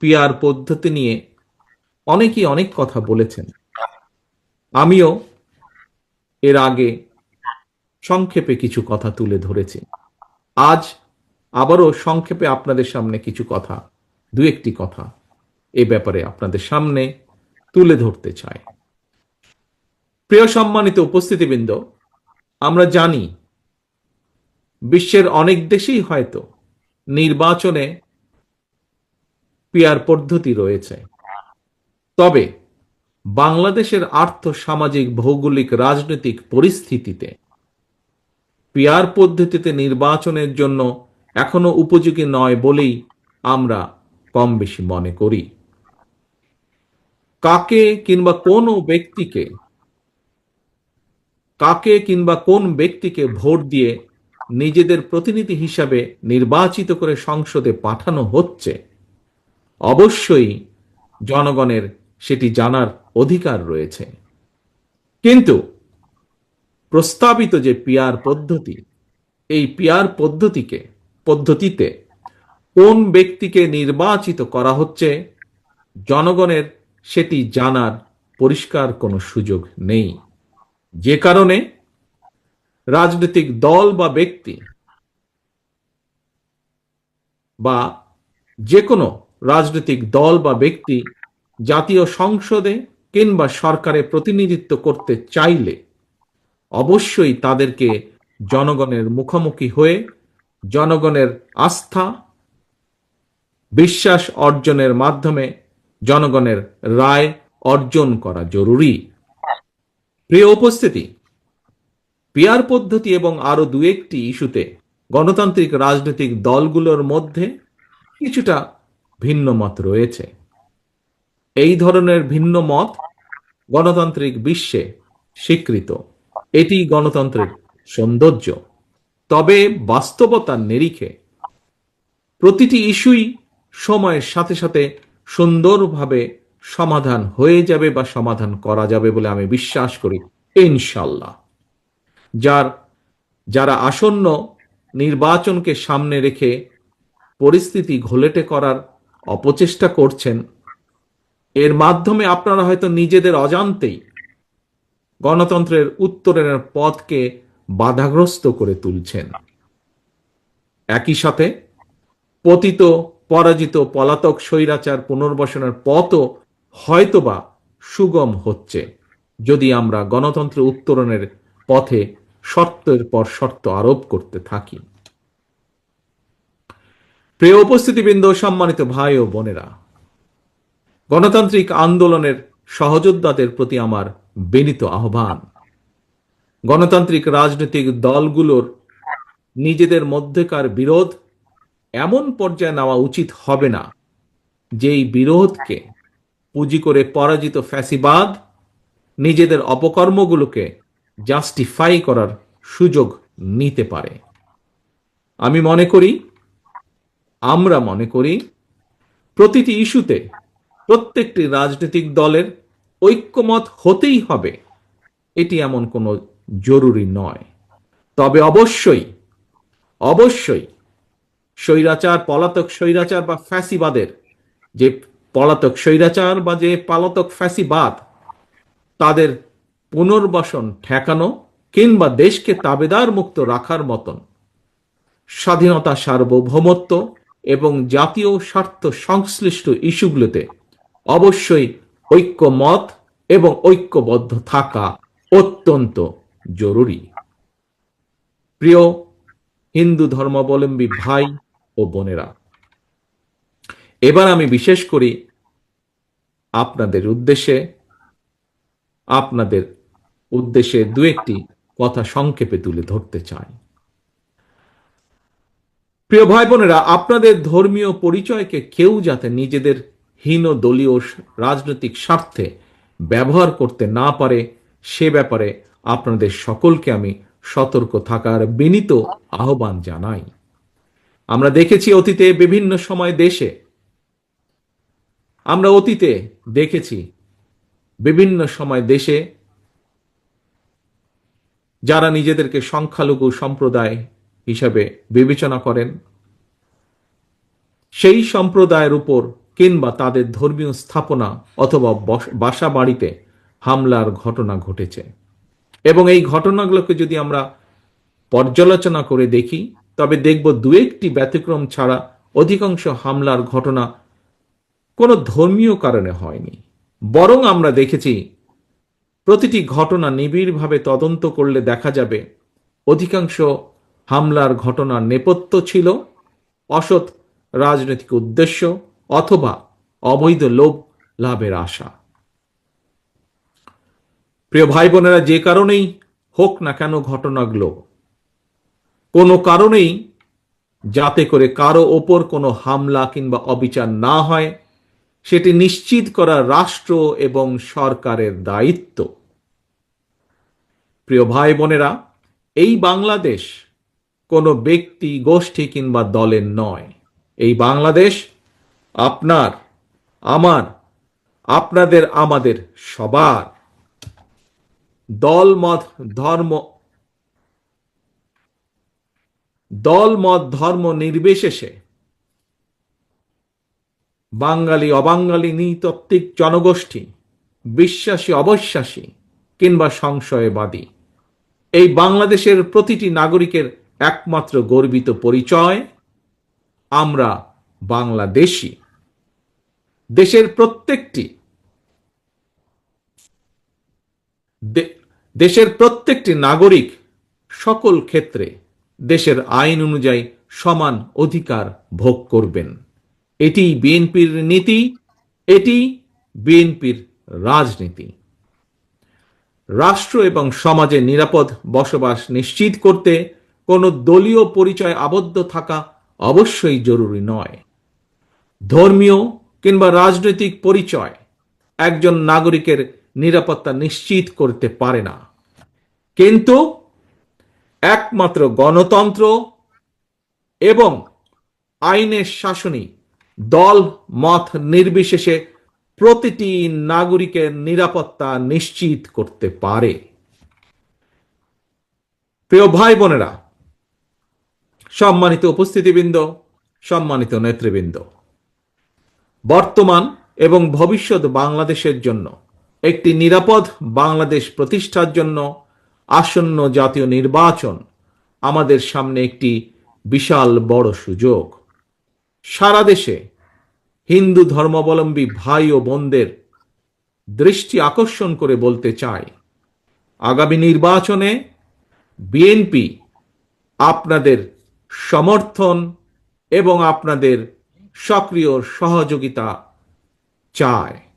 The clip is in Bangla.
পিয়ার পদ্ধতি নিয়ে অনেকেই অনেক কথা বলেছেন। আমিও এর আগে সংক্ষেপে কিছু কথা তুলে ধরেছি। আজ আবারও সংক্ষেপে আপনাদের সামনে কিছু কথা, দু একটি কথা এ ব্যাপারে আপনাদের সামনে তুলে ধরতে চাই। প্রিয় সম্মানিত উপস্থিতিবৃন্দ, আমরা জানি বিশ্বের অনেক দেশেই হয়তো নির্বাচনে পিয়ার পদ্ধতি রয়েছে। তবে বাংলাদেশের আর্থ সামাজিক ভৌগোলিক রাজনৈতিক পরিস্থিতিতে পিয়ার পদ্ধতিতে নির্বাচনের জন্য এখনও উপযোগী নয় বলেই আমরা কম বেশি মনে করি। কাকে কিংবা কোন ব্যক্তিকে, কাকে কিংবা কোন ব্যক্তিকে ভোট দিয়ে নিজেদের প্রতিনিধি হিসাবে নির্বাচিত করে সংসদে পাঠানো হচ্ছে অবশ্যই জনগণের সেটি জানার অধিকার রয়েছে। কিন্তু প্রস্তাবিত যে পিয়ার পদ্ধতি, এই পিয়ার পদ্ধতিকে, পদ্ধতিতে কোন ব্যক্তিকে নির্বাচিত করা হচ্ছে, জনগণের সেটি জানার পরিষ্কার কোনো সুযোগ নেই। যে কারণে রাজনৈতিক দল বা ব্যক্তি বা যে কোনো রাজনৈতিক দল বা ব্যক্তি জাতীয় সংসদে কিংবা সরকারে প্রতিনিধিত্ব করতে চাইলে অবশ্যই তাদেরকে জনগণের মুখোমুখি হয়ে জনগণের আস্থা, বিশ্বাস অর্জনের মাধ্যমে জনগণের রায় অর্জন করা জরুরি। প্রিয় উপস্থিতি পিয়ার পদ্ধতি এবং আরও দু একটি ইস্যুতে গণতান্ত্রিক রাজনৈতিক দলগুলোর মধ্যে কিছুটা ভিন্ন মত রয়েছে। এই ধরনের ভিন্ন মত গণতান্ত্রিক বিশ্বে স্বীকৃত। এটি গণতন্ত্রের সৌন্দর্য। তবে বাস্তবতার নিরিখে প্রতিটি ইস্যুই সময়ের সাথে সাথে সুন্দরভাবে সমাধান হয়ে যাবে বা সমাধান করা যাবে বলে আমি বিশ্বাস করি ইনশাল্লাহ যার, যারা আসন্ন নির্বাচনকে সামনে রেখে পরিস্থিতি ঘোলেটে করার অপচেষ্টা করছেন, এর মাধ্যমে আপনারা হয়তো নিজেদের অজান্তেই গণতন্ত্রের উত্তরণের পথকে বাধাগ্রস্ত করে তুলছেন। একই সাথে পতিত, পরাজিত পলাতক স্বৈরাচার পুনর্বাসনের পথও হয়তোবা সুগম হচ্ছে, যদি আমরা গণতন্ত্র উত্তরণের পথে শর্তের পর শর্ত আরোপ করতে থাকি। প্রিয় উপস্থিতিবৃন্দ, সম্মানিত ভাই ও বোনেরা, গণতান্ত্রিক আন্দোলনের সহযোদ্ধাদের প্রতি আমার বিনীত আহ্বান। গণতান্ত্রিক রাজনৈতিক দলগুলোর নিজেদের মধ্যেকার বিরোধ এমন পর্যায়ে নেওয়া উচিত হবে না, যেই বিরোধকে পুঁজি করে পরাজিত ফ্যাসিবাদ নিজেদের অপকর্মগুলোকে জাস্টিফাই করার সুযোগ নিতে পারে। আমি মনে করি আমরা মনে করি প্রতিটি ইস্যুতে প্রত্যেকটি রাজনৈতিক দলের ঐক্যমত হতেই হবে। এটি এমন কোনো জরুরি নয়। তবে অবশ্যই অবশ্যই স্বৈরাচার, পলাতক স্বৈরাচার বা ফ্যাসিবাদের যে পলাতক স্বৈরাচার বা যে পলাতক ফ্যাসিবাদ, তাদের পুনর্বাসন ঠেকানো কিংবা দেশকে তাবেদার মুক্ত রাখার মতন স্বাধীনতা সার্বভৌমত্ব এবং জাতীয় স্বার্থ সংশ্লিষ্ট ইস্যুগুলোতে অবশ্যই ঐক্যমত এবং ঐক্যবদ্ধ থাকা অত্যন্ত জরুরি। প্রিয় হিন্দু ধর্মাবলম্বী ভাই ও বোনেরা, এবার আমি বিশেষ করি আপনাদের উদ্দেশ্যে। আপনাদের উদ্দেশ্যে দু একটি কথা সংক্ষেপে তুলে ধরতে চাই। প্রিয় ভাই বোনেরা আপনাদের ধর্মীয় পরিচয়কে কেউ যাতে নিজেদের হীন দলীয় রাজনৈতিক স্বার্থে ব্যবহার করতে না পারে, সে ব্যাপারে আপনাদের সকলকে আমি সতর্ক থাকার বিনীত আহ্বান জানাই। আমরা দেখেছি অতীতে বিভিন্ন সময় দেশে, আমরা অতীতে দেখেছি বিভিন্ন সময় দেশে যারা নিজেদেরকে সংখ্যালঘু সম্প্রদায় হিসাবে বিবেচনা করেন। সেই সম্প্রদায়ের উপর কিংবা তাদের ধর্মীয় স্থাপনা অথবা বাসা বাড়িতে হামলার ঘটনা ঘটেছে। এবং এই ঘটনাগুলোকে যদি আমরা পর্যালোচনা করে দেখি, তবে দেখব দু একটি ব্যতিক্রম ছাড়া অধিকাংশ হামলার ঘটনা কোনো ধর্মীয় কারণে হয়নি। বরং আমরা দেখেছি, প্রতিটি ঘটনা নিবিড়ভাবে তদন্ত করলে দেখা যাবে, অধিকাংশ হামলার ঘটনার নেপথ্য ছিল অসৎ রাজনৈতিক উদ্দেশ্য অথবা অবৈধ লোভ লাভের আশা। প্রিয় ভাই বোনেরা যে কারণেই হোক না কেন ঘটনাগুলো, কোনো কারণেই যাতে করে কারও ওপর কোনো হামলা কিংবা অবিচার না হয়, সেটি নিশ্চিত করা রাষ্ট্র এবং সরকারের দায়িত্ব। প্রিয় ভাই বোনেরা এই বাংলাদেশ কোনো ব্যক্তি, গোষ্ঠী কিংবা দলের নয়। এই বাংলাদেশ আপনার, আমার, আপনাদের, আমাদের সবার। দল, মত, ধর্ম, দল, মত, ধর্ম নির্বিশেষে বাঙালি, অবাঙালি, নৃতাত্ত্বিক জনগোষ্ঠী, বিশ্বাসী, অবশ্বাসী কিংবা সংশয়বাদী। এই বাংলাদেশের প্রতিটি নাগরিকের একমাত্র গর্বিত পরিচয়, আমরা বাংলাদেশি। দেশের প্রত্যেকটি দেশের প্রত্যেকটি নাগরিক সকল ক্ষেত্রে দেশের আইন অনুযায়ী সমান অধিকার ভোগ করবেন। এটি বিএনপির নীতি, এটি বিএনপির রাজনীতি। রাষ্ট্র এবং সমাজে নিরাপদ বসবাস নিশ্চিত করতে কোনো দলীয় পরিচয় আবদ্ধ থাকা অবশ্যই জরুরি নয়। ধর্মীয় কিংবা রাজনৈতিক পরিচয় একজন নাগরিকের নিরাপত্তা নিশ্চিত করতে পারে না। কিন্তু একমাত্র গণতন্ত্র এবং আইনের শাসনই দল, মত নির্বিশেষে প্রতিটি নাগরিকের নিরাপত্তা নিশ্চিত করতে পারে। প্রিয় ভাই বোনেরা সম্মানিত উপস্থিতিবৃন্দ, সম্মানিত নেতৃবৃন্দ, বর্তমান এবং ভবিষ্যৎ বাংলাদেশের জন্য, একটি নিরাপদ বাংলাদেশ প্রতিষ্ঠার জন্য আসন্ন জাতীয় নির্বাচন আমাদের সামনে একটি বিশাল বড় সুযোগ। সারা দেশে হিন্দু ধর্মাবলম্বী ভাই ও বোনদের দৃষ্টি আকর্ষণ করে বলতে চাই, আগামী নির্বাচনে বিএনপি আপনাদের সমর্থন এবং আপনাদের সক্রিয় সহযোগিতা চায়।